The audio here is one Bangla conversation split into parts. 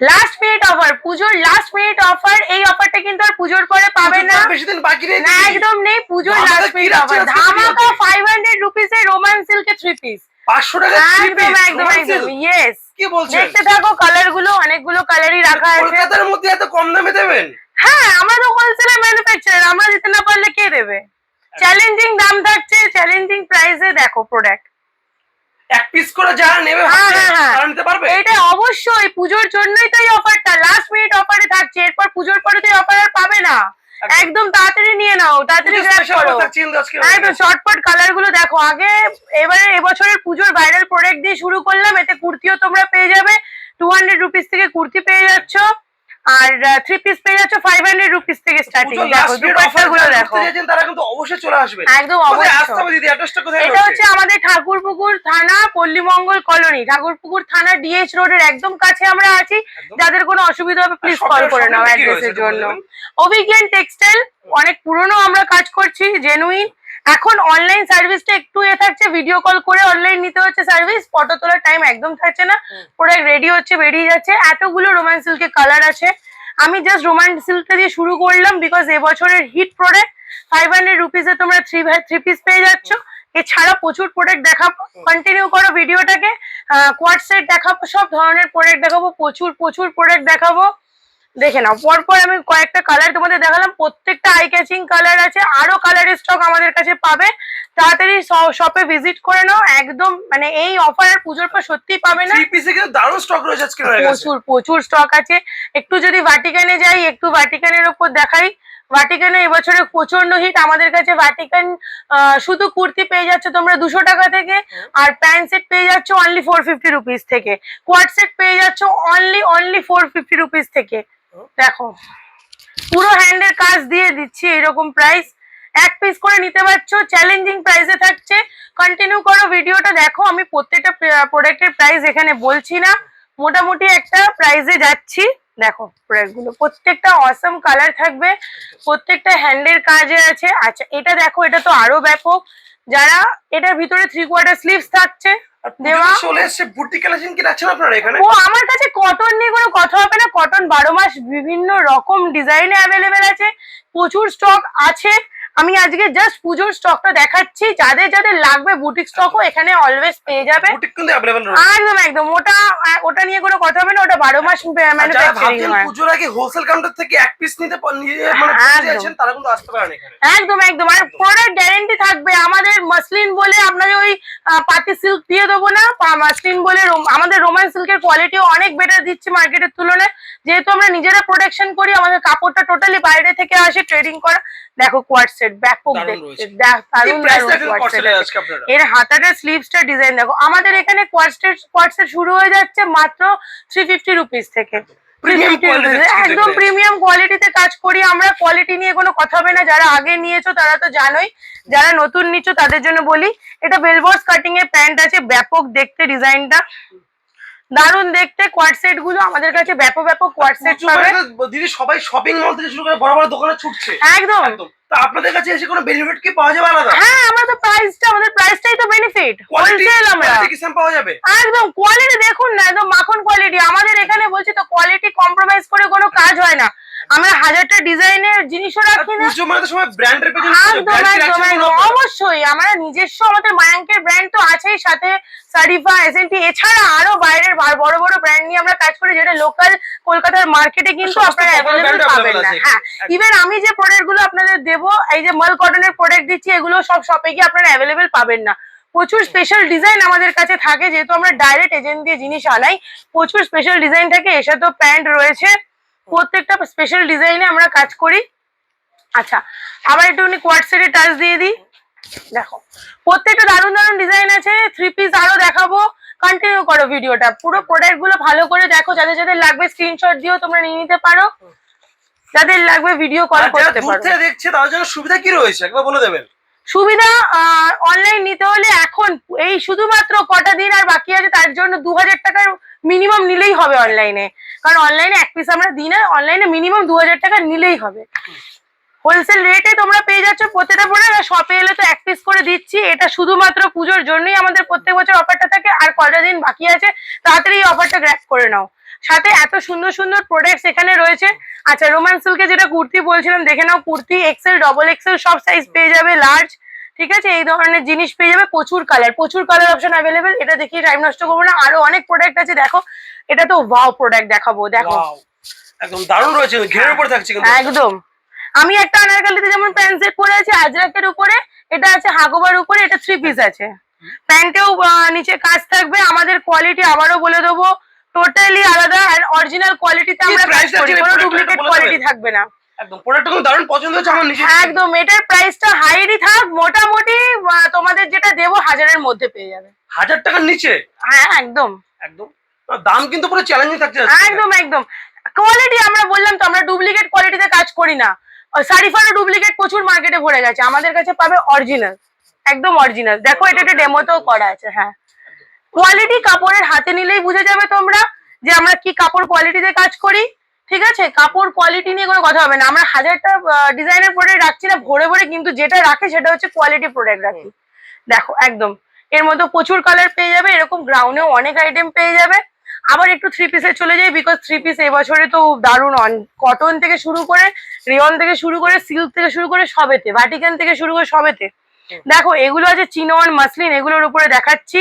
লাস্ট মিনিট অফার পুজোর লাস্ট মিনিট অফার এই অফারটা কিন্তু আর পুজোর পরে পাবে না। বেশি দিন বাকি নেই না একদম নেই পুজোর লাস্ট মিনিট অফার ধামাকা ভিডিওতে? ফাইভ হান্ড্রেড রুপিসের রোমান সিল্কে থ্রি পিস পাঁচশো টাকা three একদম একদম একদম ইয়েস কি বলছেন? দেখতে থাকো কালারগুলো অনেকগুলো কালারই রাখা আছে। কলকাতার মধ্যে এত কম দামে দেবেন? হ্যাঁ আমরা তো হোলসেলের ম্যানুফ্যাকচারার আমরা দিতে না পারলে কে দেবে? চ্যালেঞ্জিং দাম থাকছে চ্যালেঞ্জিং প্রাইসে দেখো প্রোডাক্ট এক পিস করে যারা নেবে হ্যাঁ, হ্যাঁ, হ্যাঁ। তারা নিতে পারবে? এটা অবশ্যই পুজোর জন্যই তো এই অফারটা লাস্ট মিনিট অফারে থাকছে এরপর পুজোর পরে তো অফার আর পাবে না। একদম। তাড়াতাড়ি নিয়ে নাও তাড়াতাড়ি গ্র্যাব করো। একদম কালারগুলো দেখো। আগে এবারে এবছরের পুজোর ভাইরাল প্রোডাক্ট দিয়ে শুরু করলাম এতে কুর্তিও তোমরা পেয়ে যাবে। টু হান্ড্রেড রুপিস থেকে কুর্তি পেয়ে যাচ্ছ। আর থ্রি পিস পেয়ে যাচ্ছ ফাইভ হান্ড্রেড রুপিস থেকে স্টার্টিং দেখো তারা কিন্তু অবশ্যই চলে আসবে। একদম অবশ্যই। কোথায় এটা হচ্ছে আমাদের ঠাকুরপুকুর থানা পল্লীমঙ্গল কলোনি ঠাকুরপুকুর থানা ডিএইচ রোডের একদম কাছে আমরা আছি। যাদের কোনো অসুবিধা হবে প্লিজ কল করে নাও অ্যাড্রেসের জন্য। অভিজ্ঞান টেক্সটাইল অনেক পুরনো আমরা কাজ করছি জেনুইন এখন অনলাইন সার্ভিসটা একটু এ থাকছে ভিডিও কল করে অনলাইন নিতে হচ্ছে সার্ভিস ফটো তোলার টাইম একদম থাকছে না প্রোডাক্ট রেডি হচ্ছে বেরিয়ে যাচ্ছে। এতগুলো রোমান সিল্কের কালার আছে। আমি জাস্ট রোমান সিল্কটা দিয়ে শুরু করলাম বিকজ এবছরের হিট প্রোডাক্ট ফাইভ হান্ড্রেড রুপিসে তোমরা থ্রি থ্রি পিস পেয়ে যাচ্ছ। এছাড়া প্রচুর প্রোডাক্ট দেখাবো। কন্টিনিউ করো ভিডিওটাকে কোয়াড সেট দেখাবো সব ধরনের প্রোডাক্ট দেখাবো প্রচুর প্রচুর প্রোডাক্ট দেখাবো। দেখে নাও। পরপর আমি কয়েকটা কালার তোমাদের দেখালাম। প্রত্যেকটা আই ক্যাচিং কালার আছে। আরও কালারের স্টক আমাদের কাছে পাবে। তাড়াতাড়ি শপে ভিজিট করে নাও। একদম মানে এই অফার আর পুজোর পর সত্যিই পাবে না। দারুণ স্টক রয়েছে আজকে প্রচুর প্রচুর স্টক আছে। একটু যদি ভাটিকানে যাই একটু ভাটিকানের ওপর দেখাই। ভাটিকানে এবছরে প্রচণ্ড হিট আমাদের কাছে ভাটিকান শুধু কুর্তি পেয়ে যাচ্ছে তোমরা দুশো টাকা থেকে। আর প্যান্ট সেট পেয়ে যাচ্ছ অনলি ফোর ফিফটি রুপিস থেকে। কোয়াড সেট পেয়ে যাচ্ছ only only four fifty rupees থেকে। দেখো, পুরো হ্যান্ডের কাজ দিয়ে দিচ্ছি এরকম প্রাইস এক পিস করে নিতে পারছ চ্যালেঞ্জিং প্রাইসে থাকছে। কন্টিনিউ করো ভিডিওটা দেখো আমি প্রত্যেকটা প্রোডাক্টের প্রাইস এখানে বলছি না। মোটামুটি একটা প্রাইসে যাচ্ছি। দেখো প্রোডাক্টগুলো, প্রত্যেকটা অসম কালার থাকবে। প্রত্যেকটা হ্যান্ডের কাজে আছে। আচ্ছা এটা দেখো, এটা তো আরও ব্যাপক। যারা, এটার ভিতরে থ্রি কোয়ার্টার স্লিভস থাকছে। চলে এসছে বুটি কালেকশন কি রাখছেন আপনারা এখানে? ও আমার কাছে কটন নিয়ে কোনো কথা হবে না। কটন বারো মাস বিভিন্ন রকম ডিজাইনে অ্যাভেলেবেল আছে। প্রচুর স্টক আছে। আমি আজকে জাস্ট পুজোর স্টকটা দেখাচ্ছি। যাদের যাদের লাগবে বুটিক স্টকও এখানে অলওয়েজ পেয়ে যাবে। বুটিক কিন্তু অ্যাভেলেবল রয়েছে। একদম একদম। ওটা ওটা নিয়ে কোনো কথা হবে না ওটা বারো মাস আর যারা ম্যানুফ্যাকচারিং হয়। পুজোর আগে হোলসেল কাউন্টার থেকে এক পিস নিতে মানে হ্যাঁ। যাচ্ছেন তারা কিন্তু আসতে পারেন এখানে। একদম একদম। আর প্রোডাক্ট গ্যারেন্টি থাকবে। আমাদের মসলিন বলে আপনাদের ওই পাতি সিল্ক দিয়ে দেবো না। মসলিন বলে আমাদের রোমান সিল্কের কোয়ালিটিও অনেক বেটার দিচ্ছে মার্কেটের তুলনায়। যেহেতু আমরা নিজেরা প্রোডাকশন করি আমাদের কাপড়টা টোটালি বাইরে থেকে আসে ট্রেডিং করা। দেখো কোয়াড সেট ব্যাপক এর হাতাটা স্লিভসটা ডিজাইন দেখো। আমাদের এখানে কোয়াডসেট কোয়াডসেট শুরু হয়ে যাচ্ছে মাত্র থ্রি ফিফটি রুপিস থেকে। Premium 350 quality rupees, দেখছি একদম। প্রিমিয়াম কোয়ালিটিতে কাজ করি। আমরা কোয়ালিটি নিয়ে কোনো কথা হবে না। যারা আগে নিয়েছো তারা তো জানোই। যারা নতুন নিচ্ছ তাদের জন্য বলি এটা বেলবস কাটিং এর প্যান্ট আছে। ব্যাপক দেখতে ডিজাইনটা দারুণ দেখতে কোয়াড সেটগুলো আমাদের কাছে ব্যাপক ব্যাপক কোয়াড সেট পাবে। মানে দিদি সবাই শপিং মল থেকে শুরু করে বড় বড় দোকানে ছুটছে। একদম। একদম। তা আপনাদের কাছে এসে কোনো বেনিফিট কি পাওয়া যাবে আলাদা? হ্যাঁ আমাদের তো প্রাইসটা আমাদের প্রাইসটাই তো বেনিফিট হোলসেল আমরা। কি স্যাম পাওয়া যাবে? একদম কোয়ালিটি দেখুন না একদম মাখন কোয়ালিটি আমাদের এখানে বলছি তো কোয়ালিটি কম্প্রোমাইজ করে কোনো কাজ হয় না। আমরা হাজারটা ডিজাইনের জিনিসও রাখি না। পুজো মানে তো সময় ব্র্যান্ডের পেছনে অবশ্যই আমরা নিজস্ব আমাদের মায়াঙ্কের ব্র্যান্ড তো আছেই সাথে সারিফা এসএনটি এছাড়া আরও বাইরের বড় বড় ব্র্যান্ড নিয়ে আমরা কাজ করি যেটা লোকাল কলকাতার মার্কেটে কিন্তু আপনারা অ্যাভেলেবল পাবেন না। হ্যাঁ। ইভেন আমি যে প্রোডাক্টগুলো আপনাদের দেবো এই যে মাল কটনের প্রোডাক্ট দিচ্ছি এগুলো সব শপে গিয়ে আপনারা অ্যাভেলেবেল পাবেন না। প্রচুর স্পেশাল ডিজাইন আমাদের কাছে থাকে যেহেতু আমরা ডাইরেক্ট এজেন্ট দিয়ে জিনিস আনাই প্রচুর স্পেশাল ডিজাইন থাকে এর তো প্যান্ট রয়েছে। প্রত্যেকটা স্পেশাল ডিজাইনে আমরা কাজ করি। আচ্ছা আবার একটুখানি কোয়াড সেটে টাচ দিয়ে দিই। দেখো প্রত্যেকটা দারুণ দারুণ ডিজাইন আছে থ্রি পিস আরও দেখাবো। কন্টিনিউ করো ভিডিওটা। পুরো প্রোডাক্টগুলো ভালো করে দেখো যাদের যাদের লাগবে স্ক্রিনশট দিও তোমরা নিয়ে নিতে পারো। যাদের লাগবে ভিডিও কল করতে পারো। দেখছে তাদের জন্য সুবিধা কি রয়েছে? একবার বলে দেবেন। সুবিধা অনলাইন নিতে হলে এখন এই শুধুমাত্র কটা দিন আর বাকি আছে তার জন্য দু হাজার টাকার মিনিমাম নিলেই হবে অনলাইনে কারণ অনলাইনে এক পিস আমরা দিই না অনলাইনে মিনিমাম দু হাজার টাকা নিলেই হবে। হোলসেল রেটে তোমরা পেয়ে যাচ্ছ প্রত্যেকটা প্রোডাক্ট শপে এলে তো এক পিস করে দিচ্ছি। এটা শুধুমাত্র পুজোর জন্যই আমাদের প্রত্যেক বছর অফারটা থাকে, আর কটা দিন বাকি আছে, তাড়াতাড়ি এই অফারটা গ্র্যাপ করে নাও। সাথে এত সুন্দর সুন্দর প্রোডাক্টস এখানে রয়েছে। আচ্ছা রোমান সিল্কে যেটা কুর্তি বলছিলাম, দেখে নাও কুর্তি এক্সেল ডবল এক্সেল সব সাইজ পেয়ে যাবে লার্জ ঠিক আছে? এই ধরনের জিনিস পেয়ে যাবে প্রচুর কালার প্রচুর কালার অপশন অ্যাভেলেবেল এটা দেখি টাইম নষ্ট করব না। আরও অনেক প্রোডাক্ট আছে দেখো। এটা তো ওয়াও প্রোডাক্ট দেখাবো দেখো। একদম দারুণ রয়েছে ঘেরের উপর থাকছে কিন্তু। একদম। আমি একটা আনারকালিতে যেমন প্যান্ট সেট পরে আছি আজরাকের উপরে এটা আছে হাগোবার উপরে এটা থ্রি পিস আছে। প্যান্টেও নিচে কাজ থাকবে আমাদের কোয়ালিটি আবারও বলে দেবো। টোটালি আলাদা আর অরিজিনাল কোয়ালিটিতে আমরা? কোনো ডুপ্লিকেট কোয়ালিটি থাকবে না। একদম প্রোডাক্টটা দারুণ পছন্দ হচ্ছে আমার নিজে একদম এটার প্রাইসটা হাইরই থাক মোটামুটি তোমাদের যেটা দেবো হাজারের মধ্যে পেয়ে যাবে। হাজার টাকার নিচে? হ্যাঁ একদম। একদম? দাম কিন্তু পুরো চ্যালেঞ্জিং থাকছে। একদম একদম। কোয়ালিটি আমরা বললাম তো আমরা ডুপ্লিকেট কোয়ালিটিতে কাজ করি না। সারিফারও ডুপ্লিকেট প্রচুর মার্কেটে ভরে গেছে। আমাদের কাছে পাবে অরিজিনাল একদম অরিজিনাল দেখো এটা একটা ডেমোতেও করা আছে হ্যাঁ। কোয়ালিটি কাপড়ের হাতে নিলেই বুঝে যাবে তোমরা যে আমরা কি কাপড় কোয়ালিটিতে কাজ করি। ঠিক আছে? কাপড় কোয়ালিটি নিয়ে কোনো কথা হবে না। আমরা হাজারটা ডিজাইনের প্রোডাক্ট রাখছি না, ভরে ভরে কিন্তু যেটা রাখে সেটা হচ্ছে কোয়ালিটি প্রোডাক্ট রাখি। দেখো, একদম। এর মধ্যে প্রচুর কালার পেয়ে যাবে, এরকম গ্রাউন্ডেও অনেক আইটেম পেয়ে যাবে। আবার একটু থ্রি পিসে চলে যাই বিকজ থ্রি পিস এবছরে তো দারুণ অন কটন থেকে শুরু করে রিয়ন থেকে শুরু করে সিল্ক থেকে শুরু করে, সবেতে ভাটিকান থেকে শুরু করে, সবেতে। দেখো, এগুলো আছে চিনোয়ান, মাসলিন, এগুলোর উপরে দেখাচ্ছি।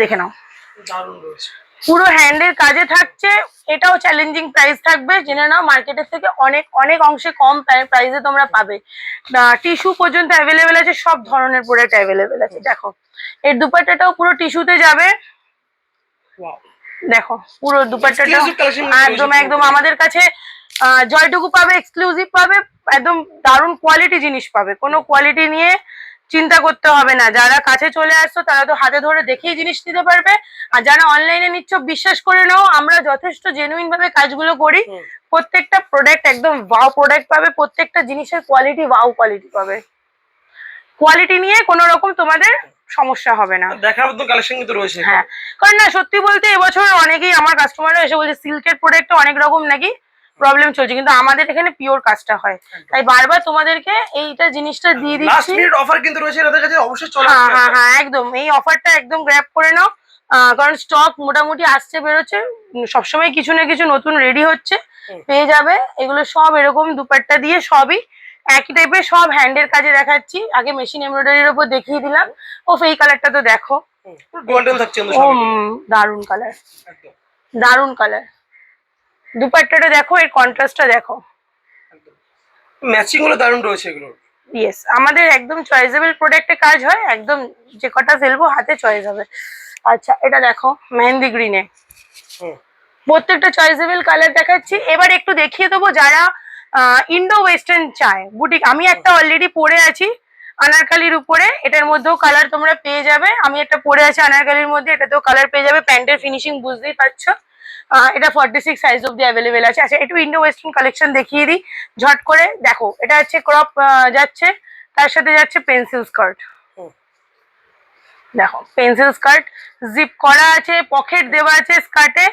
দেখে নাও। দারুণ রয়েছে। পুরো হ্যান্ডের কাজে থাকছে এটাও চ্যালেঞ্জিং প্রাইস থাকবে। জেনে নাও মার্কেটের থেকে অনেক অনেক অংশে কম প্রাইসে তোমরা পাবে। টিস্যু পর্যন্ত অ্যাভেলেবেল আছে সব ধরনের প্রোডাক্ট অ্যাভেলেবেল আছে। দেখো এর দুপাট্টাটাও পুরো টিস্যুতে যাবে। দেখো পুরো দুপাট্টাটা একদম একদম আমাদের কাছে জয়টুকু পাবে এক্সক্লুসিভ পাবে একদম দারুণ কোয়ালিটি জিনিস পাবে। কোনো কোয়ালিটি নিয়ে চিন্তা করতে হবে না। যারা কাছে চলে আসছো তারা তো হাতে ধরে দেখেই জিনিস নিতে পারবে। আর যারা অনলাইনে নিচ্ছ বিশ্বাস করে নাও আমরা যথেষ্ট জেনুইন ভাবে কাজগুলো করি। প্রত্যেকটা প্রোডাক্ট একদম ওয়াও প্রোডাক্ট পাবে প্রত্যেকটা জিনিসের কোয়ালিটি ওয়াও কোয়ালিটি পাবে। কোয়ালিটি নিয়ে কোনো রকম তোমাদের সমস্যা হবে না। দেখার মতো কালেকশন কিন্তু রয়েছে হ্যাঁ। কারণ না সত্যি বলতে এবছর অনেকেই আমার কাস্টমাররা এসে বলছে সিল্কের প্রোডাক্ট অনেক রকম নাকি? প্রবলেম চলছে কিন্তু আমাদের এখানে পিওর কাজটা হয়। তাই বারবার তোমাদেরকে এইটা জিনিসটা দিয়ে লাস্ট দিচ্ছি। মিনিট অফার কিন্তু রয়েছে এদের কাছে অবশ্যই চলে হ্যাঁ হ্যাঁ হ্যাঁ একদম। এই অফারটা একদম গ্র্যাব করে নাও। কারণ স্টক মোটামুটি আসছে বেরোচ্ছে। সবসময় কিছু না কিছু নতুন রেডি হচ্ছে। পেয়ে যাবে। এগুলো সব এরকম দুপাট্টা দিয়ে সবই একই টাইপের সব হ্যান্ডের কাজে দেখাচ্ছি। আগে মেশিন এমব্রয়ডারির উপর দেখিয়ে দিলাম। ও এই কালারটা তো দেখো। গোল্ডেন থাকছে ও দারুণ কালার দারুণ কালার দুপাট্টাটা দেখো এর কন্ট্রাস্টটা দেখো। ম্যাচিংগুলো দারুণ রয়েছে এগুলো। ইয়েস আমাদের একদম চয়েসেবল প্রোডাক্টে কাজ হয় একদম যে কটা ফেলব হাতে চয়েস হবে। আচ্ছা এটা দেখো মেহেন্দি গ্রিনে প্রত্যেকটা চয়েসেবল কালার দেখাচ্ছি। এবার একটু দেখিয়ে দেবো যারা ইন্ডো ওয়েস্টার্ন চায়। বুটিক আমি একটা অলরেডি পরে আছি আনারকালির উপরে। এটার মধ্যেও কালার তোমরা পেয়ে যাবে। আমি একটা পরে আছি আনারকালির মধ্যে এটাতেও কালার পেয়ে যাবে। প্যান্টের ফিনিশিং বুঝতেই পারছ। এটা ফর্টি সিক্স সাইজ অব্দি অ্যাভেলেবেল আছে। আচ্ছা একটু ইন্ডো ওয়েস্টার্ন কালেকশন দেখিয়ে দিই। ঝট করে দেখো এটা হচ্ছে ক্রপ যাচ্ছে তার সাথে যাচ্ছে পেন্সিল স্কার্ট দেখো পেন্সিল স্কার্ট জিপ করা আছে পকেট দেওয়া আছে স্কার্টে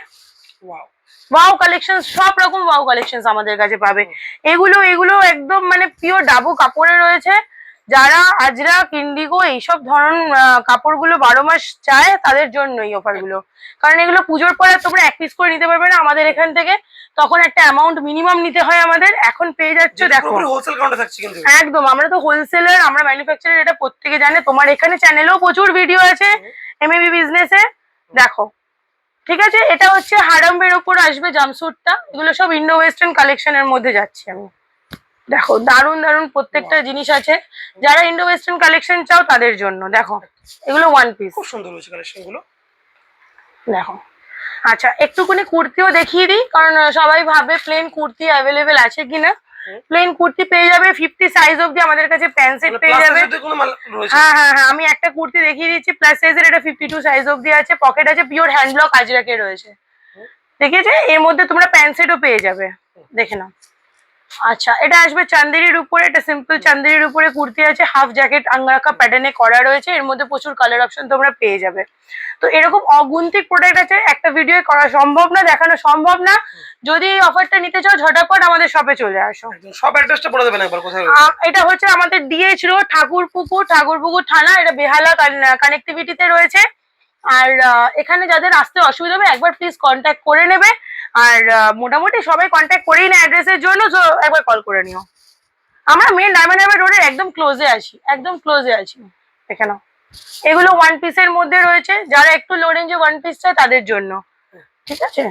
ওয়াও ওয়াও কালেকশন সব রকম ওয়াও কালেকশন আমাদের কাছে পাবে। এগুলো এগুলো একদম মানে পিওর ডাবু কাপড়ে রয়েছে। যারা আজরা ইন্ডিগো এইসব ধরন কাপড়গুলো বারো মাস চায় তাদের জন্য এই অফারগুলো। কারণ এগুলো পুজোর পরে তোমরা এক পিস করে নিতে পারবে না। আমাদের এখান থেকে তখন একটা অ্যামাউন্ট মিনিমাম নিতে হয় আমাদের। এখন পেয়ে যাচ্ছ দেখো। একদম আমরা তো হোলসেলার আমরা ম্যানুফ্যাকচারার এটা প্রত্যেকে জানে। তোমার এখানে চ্যানেলেও প্রচুর ভিডিও আছে এমএবি বিজনেসে দেখো। ঠিক আছে? এটা হচ্ছে হারাম্বের ওপর আসবে জামস্যুটটা এগুলো সব ইন্ডো ওয়েস্টার্ন কালেকশনের মধ্যে যাচ্ছি আমি। দেখো দারুণ দারুণ প্রত্যেকটা জিনিস আছে। যারা ইন্ডো ওয়েস্টার্ন কালেকশন চাও তাদের জন্য দেখো। এগুলো ওয়ান পিস খুব সুন্দর রয়েছে কালেকশনগুলো। দেখো। আচ্ছা একটুখানি কুর্তিও দেখিয়ে দিই কারণ সবাই ভাবে প্লেন কুর্তি অ্যাভেলেবেল আছে কিনা। প্লেন কুর্তি পেয়ে যাবে ফিফটি সাইজ অব্দি আমাদের কাছে প্যান্ট সেট পেয়ে যাবে। সাথে কোনো মাল রয়েছে? হ্যাঁ হ্যাঁ হ্যাঁ আমি একটা কুর্তি দেখিয়ে দিচ্ছি প্লাস সাইজের এটা ফিফটি টু সাইজ অব্দি আছে পকেট আছে পিওর হ্যান্ড ব্লক আজরাকে রয়েছে। দেখেছে? এর মধ্যে তোমরা প্যান্ট সেটও পেয়ে যাবে। দেখে নাও। আচ্ছা এটা আসবে চান্দেরির উপরে এটা সিম্পল চান্দেরির উপরে কুর্তি আছে হাফ জ্যাকেট আঙ্গারাকা প্যাটার্নে করা রয়েছে এর মধ্যে প্রচুর কালার অপশন তোমরা পেয়ে যাবে। তো এরকম অগুন্তিক প্রোডাক্ট আছে একটা ভিডিও করা সম্ভব না দেখানো সম্ভব না যদি এই অফারটা নিতে চাও ঝটাপট আমাদের শপে চলে আসো। সব অ্যাড্রেসটা বলে দেবেন একবার কোথায় এটা হচ্ছে আমাদের ডিএইচ রোড ঠাকুরপুকুর ঠাকুরপুকুর থানা এটা বেহালা কানেক্টিভিটিতে রয়েছে। আর এখানে যাদের আসতে অসুবিধা হবে একবার প্লিজ কন্ট্যাক্ট করে নেবে। আর মোটামুটি সবাই কন্ট্যাক্ট করেই না অ্যাড্রেসের জন্য তো একবার কল করে নিও। আমরা মেন ডায়মন্ড হারবার রোডের একদম ক্লোজে আছি একদম ক্লোজে আছি নাও এগুলো ওয়ান পিসের মধ্যে রয়েছে যারা একটু লো রেঞ্জে ওয়ান পিস চায় তাদের জন্য। ঠিক আছে?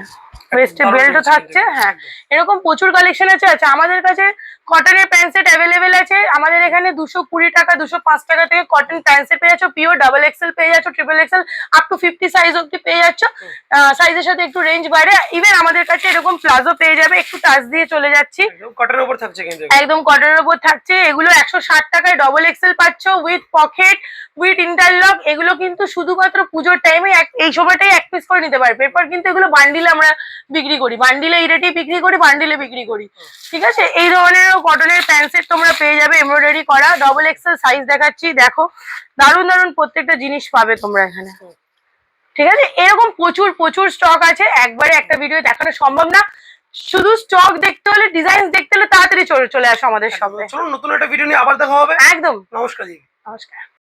ওয়েস্টে বেল্টও থাকছে হ্যাঁ। এরকম প্রচুর কালেকশন আছে আছে আমাদের কাছে কটনের প্যান্ট সেট অ্যাভেলেবেল আছে। আমাদের এখানে দুশো কুড়ি টাকা দুশো পাঁচ টাকা থেকে কটন প্যান্ট সেট পেয়ে যাচ্ছ। পিওর ডাবল এক্সেল পেয়ে যাচ্ছ triple XL up to fifty size অব্দি পেয়ে যাচ্ছ। সাইজের সাথে একটু রেঞ্জ বাড়ে। ইভেন আমাদের কাছে এরকম প্লাজো পেয়ে যাবে। একটু টাচ দিয়ে চলে যাচ্ছি। কটনের উপর থাকছে কিন্তু একদম কটনের উপর থাকছে। এগুলো একশো ষাট টাকায় ডবল এক্সেল পাচ্ছ উইথ পকেট উইথ ইন্টারলক এগুলো কিন্তু শুধুমাত্র পুজোর টাইমে এই সময়টাই এক পিস করে নিতে পারবে। এরপর কিন্তু এগুলো বান্ডিলে আমরা বিক্রি করি। বান্ডিলে এই রেটেই বিক্রি করি বান্ডিলে বিক্রি করি। ঠিক আছে? এই ধরনের কটনের প্যান্ট সেট তোমরা পেয়ে যাবে এমব্রয়ডারি করা ডবল এক্সেল সাইজ দেখাচ্ছি দেখো। দারুণ দারুণ প্রত্যেকটা জিনিস পাবে তোমরা এখানে। ঠিক আছে? এরকম প্রচুর প্রচুর স্টক আছে। একবারে একটা ভিডিও দেখানো সম্ভব না। শুধু স্টক দেখতে হলে ডিজাইন দেখতে হলে তাড়াতাড়ি চলে চলে আসো আমাদের সঙ্গে চলো নতুন একটা ভিডিও নিয়ে আবার দেখা হবে। একদম। নমস্কার নমস্কার।